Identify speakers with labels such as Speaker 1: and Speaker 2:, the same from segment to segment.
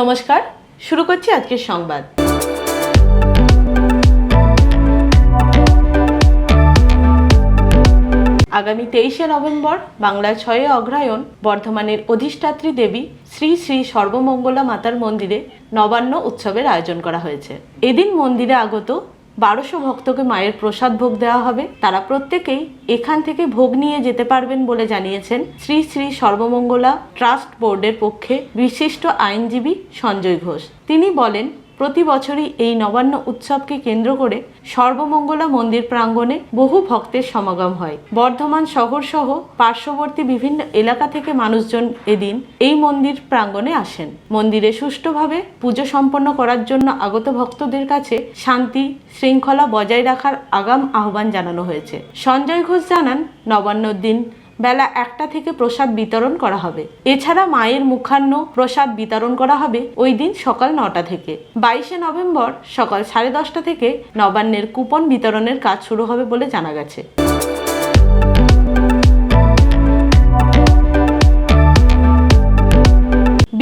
Speaker 1: নমস্কার, শুরু করছি আজকের সংবাদ। আগামী তেইশে নভেম্বর বাংলার ছয়ে অগ্রায়ণ বর্ধমানের অধিষ্ঠাত্রী দেবী শ্রী শ্রী সর্বমঙ্গলা মাতার মন্দিরে নবান্ন উৎসবের আয়োজন করা হয়েছে। এদিন মন্দিরে আগত বারোশো ভক্তকে মায়ের প্রসাদ ভোগ দেওয়া হবে। তারা প্রত্যেকেই এখান থেকে ভোগ নিয়ে যেতে পারবেন বলে জানিয়েছেন শ্রী শ্রী সর্বমঙ্গলা ট্রাস্ট বোর্ডের পক্ষে বিশিষ্ট আইনজীবী সঞ্জয় ঘোষ। তিনি বলেন প্রতি বছরই এই নবান্ন উৎসবকে কেন্দ্র করে সর্বমঙ্গলা মন্দির প্রাঙ্গণে বহু ভক্তের সমাগম হয়। বর্ধমান শহর সহ পার্শ্ববর্তী বিভিন্ন এলাকা থেকে মানুষজন এদিন এই মন্দির প্রাঙ্গণে আসেন। মন্দিরে সুষ্ঠুভাবে পুজো সম্পন্ন করার জন্য আগত ভক্তদের কাছে শান্তি শৃঙ্খলা বজায় রাখার আগাম আহ্বান জানানো হয়েছে। সঞ্জয় ঘোষ জানান নবান্নর দিন বেলা একটা থেকে প্রসাদ বিতরণ করা হবে। এছাড়া মায়ের মুখান্ন প্রসাদ বিতরণ করা হবে ওই দিন সকাল নটা থেকে। বাইশে নভেম্বর সকাল সাড়ে দশটা থেকে নবান্নের কুপন বিতরণের কাজ শুরু হবে বলে জানা গেছে।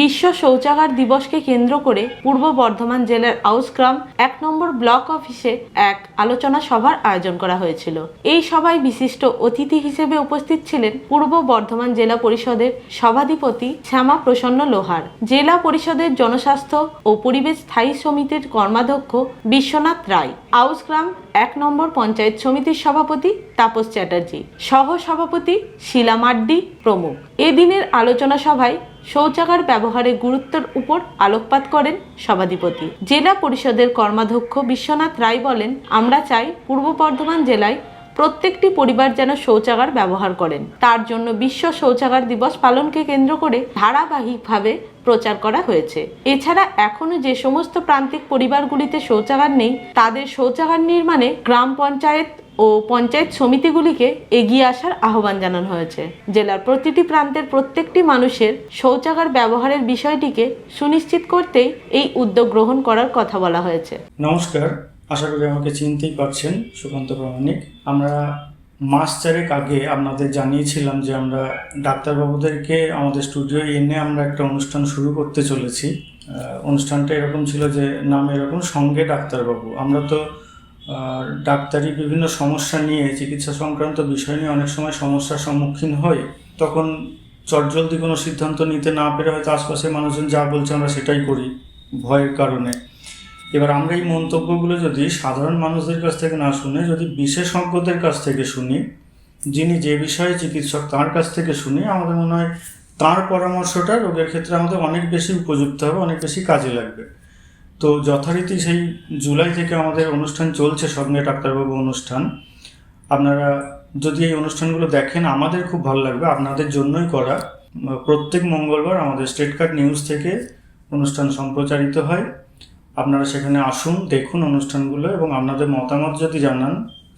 Speaker 1: বিশ্ব শৌচাগার দিবসকে কেন্দ্র করে পূর্ব বর্ধমান জেলার আউসগ্রাম এক নম্বর ব্লক অফিসে এক আলোচনা সভার আয়োজন করা হয়েছিল। এই সভায় বিশিষ্ট অতিথি হিসেবে উপস্থিত ছিলেন পূর্ব বর্ধমান জেলা পরিষদের সভাধিপতি শ্যামা প্রসন্ন লোহার, জেলা পরিষদের জনস্বাস্থ্য ও পরিবেশ স্থায়ী সমিতির কর্মাধ্যক্ষ বিশ্বনাথ রায়, আউসগ্রাম এক নম্বর পঞ্চায়েত সমিতির সভাপতি তাপস চ্যাটার্জি সহ সভাপতি শিলা মাড্ডি প্রমুখ। এদিনের আলোচনা সভায় শৌচাগার ব্যবহারের গুরুত্বের উপর আলোকপাত করেন সভাধিপতি। জেলা পরিষদের কর্মাধ্যক্ষ বিশ্বনাথ রায় বলেন, আমরা চাই পূর্ব বর্ধমান জেলায় প্রত্যেকটি পরিবার যেন শৌচাগার ব্যবহার করেন। তার জন্য বিশ্ব শৌচাগার দিবস পালনকে কেন্দ্র করে ধারাবাহিকভাবে প্রচার করা হয়েছে। এছাড়া এখনও যে সমস্ত প্রান্তিক পরিবারগুলিতে শৌচাগার নেই, তাদের শৌচাগার নির্মাণে গ্রাম পঞ্চায়েত ও পঞ্চায়েত সমিতিগুলিকে এগিয়ে আসার আহ্বান জানানো হয়েছে। জেলার প্রতিটি প্রান্তের প্রত্যেকটি মানুষের শৌচাগার ব্যবহারের বিষয়টিকে সুনিশ্চিত করতেই এই উদ্যোগ গ্রহণ করার কথা বলা হয়েছে।
Speaker 2: নমস্কার, আশা করি আমাকে চিনতেই পারছেন সুকান্ত প্রামাণিক। আমরা মাস চারেক আগে আপনাদের জানিয়েছিলাম যে আমরা ডাক্তারবাবুদেরকে আমাদের স্টুডিও এনে আমরা একটা অনুষ্ঠান শুরু করতে চলেছি। অনুষ্ঠানটা এরকম ছিল যে নাম এরকম, সঙ্গে ডাক্তারবাবু। আমরা তো ডাক্তারি বিভিন্ন সমস্যা নিয়ে, চিকিৎসা সংক্রান্ত বিষয় নিয়ে অনেক সময় সমস্যার সম্মুখীন হই। তখন চটজলদি কোনো সিদ্ধান্ত নিতে না পেরে হয়তো আশপাশের মানুষজন যা বলছে আমরা সেটাই করি ভয়ের কারণে। এবার আমরা এই মন্তব্যগুলো যদি সাধারণ মানুষদের কাছ থেকে না শুনে, যদি বিশেষজ্ঞদের কাছ থেকে শুনি, যিনি যে বিষয়ে চিকিৎসক তার কাছ থেকে শুনি, আমাদের মনে হয় তার পরামর্শটা রোগের ক্ষেত্রে আমাদের অনেক বেশি উপযুক্ত হবে, অনেক বেশি কাজে লাগবে। তো যথারীতি সেই জুলাই থেকে আমাদের অনুষ্ঠান চলছে সঙ্গে ডাক্তারবাবু অনুষ্ঠান। আপনারা যদি এই অনুষ্ঠানগুলো দেখেন, আমাদের খুব ভালো লাগবে, আপনাদের জন্যই করা। প্রত্যেক মঙ্গলবার আমাদের স্টেট কার্ড নিউজ থেকে অনুষ্ঠান সম্প্রচারিত হয়। আপনারা সেখানে আসুন, দেখুন অনুষ্ঠানগুলো এবং আপনাদের মতামত যদি জানান